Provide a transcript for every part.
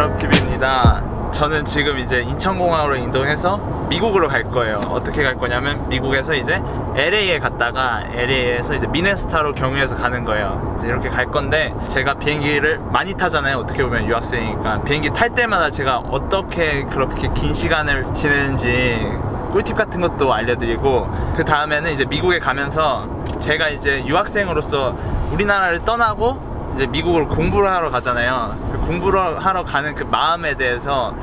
안녕하세요 드랍TV입니다. 저는 지금 이제 인천공항으로 이동해서 미국으로 갈 거예요. 어떻게 갈 거냐면 미국에서 이제 LA에 갔다가 LA에서 이제 미네스타로 경유해서 가는 거예요. 이제 이렇게 갈 건데 제가 비행기를 많이 타잖아요. 어떻게 보면 유학생이니까. 비행기 탈 때마다 제가 어떻게 그렇게 긴 시간을 지내는지 꿀팁 같은 것도 알려드리고 그 다음에는 이제 미국에 가면서 제가 이제 유학생으로서 우리나라를 떠나고 이제 미국으로 공부를 하러 가잖아요. 그 공부를 하러 가는 그 마음에 대해서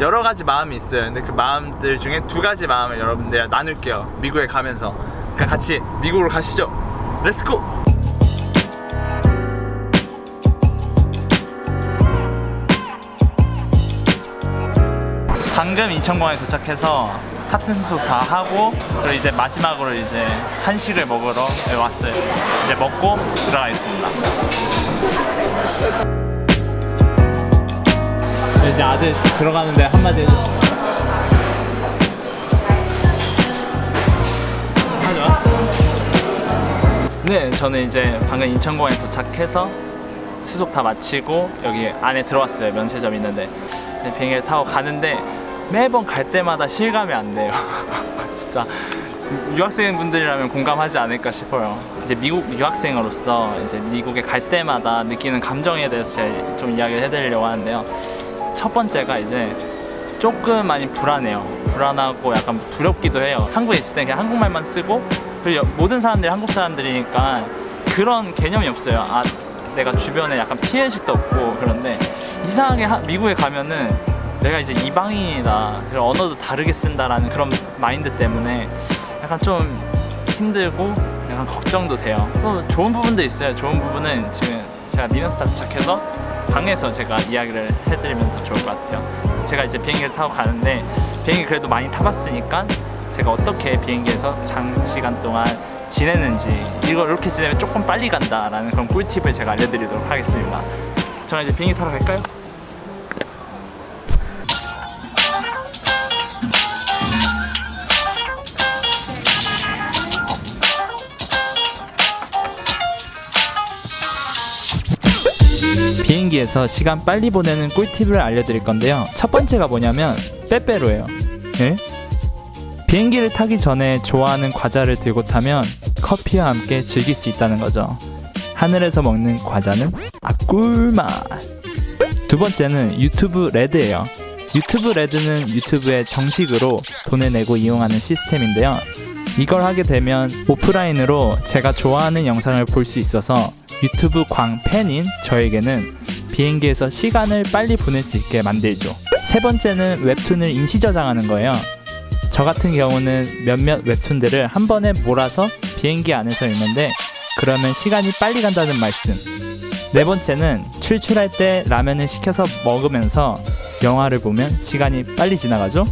여러 가지 마음이 있어요. 근데 그 마음들 중에 두 가지 마음을 여러분들 나눌게요. 미국에 가면서. 그러니까 같이 미국으로 가시죠. 렛츠고! 방금 인천공항에 도착해서 탑승 수속 다 하고 그리고 이제 마지막으로 이제 한식을 먹으러 왔어요. 이제 먹고 들어가겠습니다. 이제 아들 들어가는데 한마디. 하죠. 네, 저는 이제 방금 인천공항에 도착해서 수속 다 마치고 여기 안에 들어왔어요. 면세점 있는데 이제 비행기를 타고 가는데 매번 갈 때마다 실감이 안 돼요. 진짜 유학생분들이라면 공감하지 않을까 싶어요. 이제 미국 유학생으로서 이제 미국에 갈 때마다 느끼는 감정에 대해서 제가 좀 이야기를 해드리려고 하는데요. 첫 번째가 이제 조금 많이 불안해요. 불안하고 약간 두렵기도 해요. 한국에 있을 때 그냥 한국말만 쓰고 그리고 여- 모든 사람들이 한국 사람들이니까 그런 개념이 없어요. 아 내가 주변에 약간 피해의식도 없고 그런데 이상하게 하- 미국에 가면은 내가 이제 이방인이다 그리고 언어도 다르게 쓴다라는 그런 마인드 때문에 약간 좀 힘들고 약간 걱정도 돼요. 또 좋은 부분도 있어요. 좋은 부분은 지금 제가 미너스타 도착해서 방에서 제가 이야기를 해드리면 더 좋을 것 같아요. 제가 이제 비행기를 타고 가는데 비행기 그래도 많이 타봤으니까 제가 어떻게 비행기에서 장시간 동안 지내는지 이걸 이렇게 지내면 조금 빨리 간다라는 그런 꿀팁을 제가 알려드리도록 하겠습니다. 저는 이제 비행기 타러 갈까요? 비행기에서 시간 빨리 보내는 꿀팁을 알려드릴 건데요. 첫 번째가 뭐냐면 빼빼로예요. 예? 비행기를 타기 전에 좋아하는 과자를 들고 타면 커피와 함께 즐길 수 있다는 거죠. 하늘에서 먹는 과자는 아 꿀맛. 두 번째는 유튜브 레드예요. 유튜브 레드는 유튜브에 정식으로 돈을 내고 이용하는 시스템인데요. 이걸 하게 되면 오프라인으로 제가 좋아하는 영상을 볼 수 있어서 유튜브 광 팬인 저에게는 비행기에서 시간을 빨리 보낼 수 있게 만들죠. 세 번째는 웹툰을 임시 저장하는 거예요. 저 같은 경우는 몇몇 웹툰들을 한 번에 몰아서 비행기 안에서 읽는데 그러면 시간이 빨리 간다는 말씀. 네 번째는 출출할 때 라면을 시켜서 먹으면서 영화를 보면 시간이 빨리 지나가죠?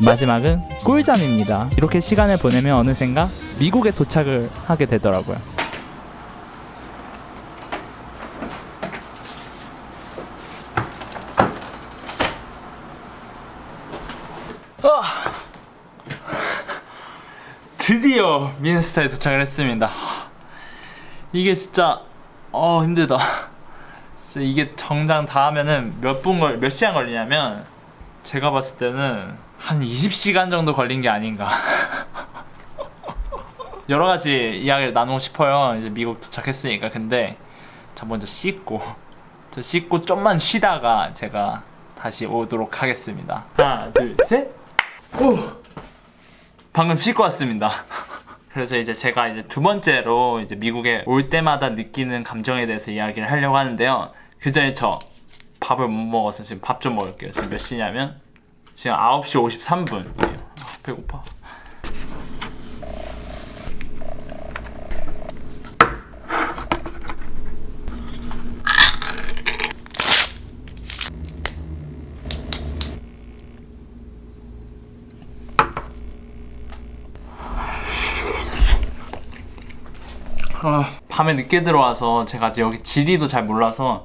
마지막은 꿀잠입니다. 이렇게 시간을 보내면 어느샌가 미국에 도착을 하게 되더라고요. 드디어 미네스타에 도착을 했습니다. 이게 진짜 어 힘들다. 진짜 이게 정장 다 하면은 몇분걸몇 시간 걸리냐면 제가 봤을 때는 한 20시간 정도 걸린 게 아닌가. 여러 가지 이야기를 나누고 싶어요. 이제 미국 도착했으니까 근데 저 먼저 씻고 저 씻고 좀만 쉬다가 제가 다시 오도록 하겠습니다. 하나 둘 셋. 오. 방금 씻고 왔습니다. 그래서 이제 제가 이제 두 번째로 이제 미국에 올 때마다 느끼는 감정에 대해서 이야기를 하려고 하는데요. 그 전에 저 밥을 못 먹어서 지금 밥 좀 먹을게요. 지금 몇 시냐면 지금 9시 53분이에요. 아, 배고파. 아, 밤에 늦게 들어와서 제가 여기 지리도 잘 몰라서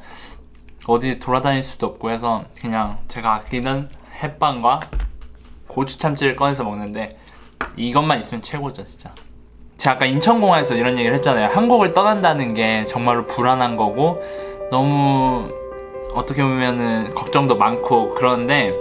어디 돌아다닐 수도 없고 해서 그냥 제가 아끼는 햇반과 고추 참치를 꺼내서 먹는데 이것만 있으면 최고죠 진짜. 제가 아까 인천공항에서 이런 얘기를 했잖아요. 한국을 떠난다는 게 정말로 불안한 거고 너무 어떻게 보면은 걱정도 많고 그런데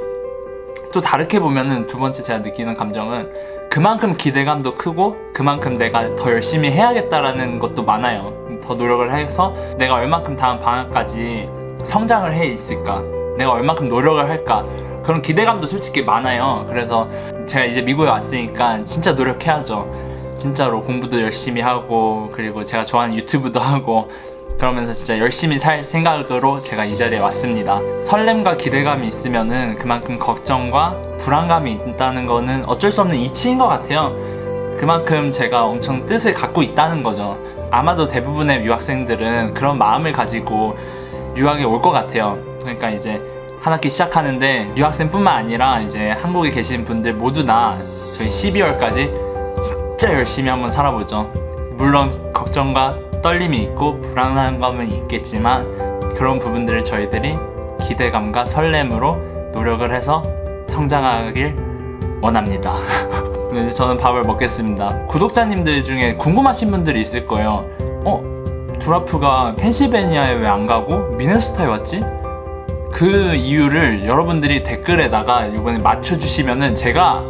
또 다르게 보면은 두 번째 제가 느끼는 감정은 그만큼 기대감도 크고 그만큼 내가 더 열심히 해야겠다라는 것도 많아요. 더 노력을 해서 내가 얼만큼 다음 방학까지 성장을 해 있을까? 내가 얼만큼 노력을 할까? 그런 기대감도 솔직히 많아요. 그래서 제가 이제 미국에 왔으니까 진짜 노력해야죠. 진짜로 공부도 열심히 하고 그리고 제가 좋아하는 유튜브도 하고 그러면서 진짜 열심히 살 생각으로 제가 이 자리에 왔습니다. 설렘과 기대감이 있으면은 그만큼 걱정과 불안감이 있다는 거는 어쩔 수 없는 이치인 것 같아요. 그만큼 제가 엄청 뜻을 갖고 있다는 거죠. 아마도 대부분의 유학생들은 그런 마음을 가지고 유학에 올 것 같아요. 그러니까 이제 한 학기 시작하는데 유학생뿐만 아니라 이제 한국에 계신 분들 모두 다 저희 12월까지 진짜 열심히 한번 살아보죠. 물론 걱정과 떨림이 있고 불안한 감은 있겠지만 그런 부분들을 저희들이 기대감과 설렘으로 노력을 해서 성장하길 원합니다. 네, 이제 저는 밥을 먹겠습니다. 구독자님들 중에 궁금하신 분들이 있을 거예요. 어? 두라프가 펜실베니아에 왜 안 가고 미네소타에 왔지? 그 이유를 여러분들이 댓글에다가 이번에 맞춰주시면은 제가